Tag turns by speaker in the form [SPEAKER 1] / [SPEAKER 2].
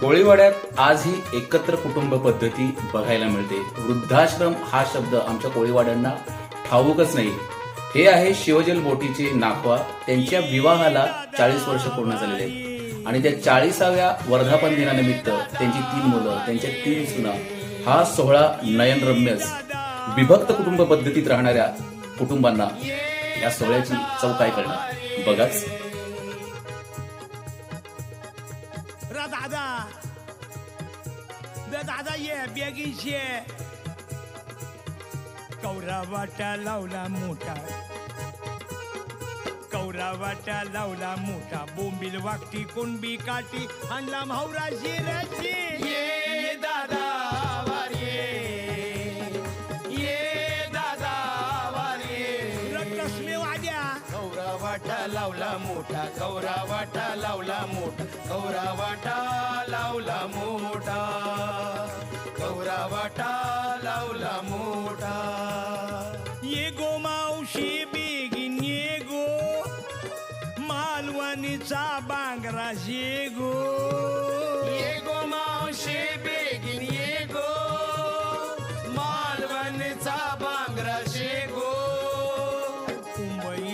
[SPEAKER 1] कोळीवाड्यात आजही एकत्र कुटुंब पद्धती बघायला मिळते. वृद्धाश्रम हा शब्द आमच्या कोळीवाड्यांना ठाऊकच नाही. हे आहे शिवजल बोटीचे नाखवा त्यांच्या विवाहाला चाळीस वर्ष पूर्ण झालेले आहेत. आणि त्या चाळीसाव्या वर्धापन दिनानिमित्त त्यांची तीन मुलं त्यांच्या तीन सुना हा सोहळा नयनरम्यच. विभक्त कुटुंब पद्धतीत राहणाऱ्या कुटुंबांना या सोहळ्याची चौकाय करणार बघाच.
[SPEAKER 2] रा दादा। द दादा ये बेगीन ये कौरा वाटा लावला मोठा। कौरा वाटा लावला मोठा। बोंबील वाकटी कोणबी काठी आणला म्हावरा शिराची ये दादा वार ये ये दादा वार ये रक्तस्मे वाद्या।
[SPEAKER 3] गौरा वाटा लावला मोठा गौरा वाटा लावला मोठा गौरा वाटा लावला मोठा गौरा वाटा लावला मोठा.
[SPEAKER 2] ये गो मावशी बेगीन ये गो मालवणीचा बांगरा ये गो. ये गो मावशी बेगीन ये गो मालवणीचा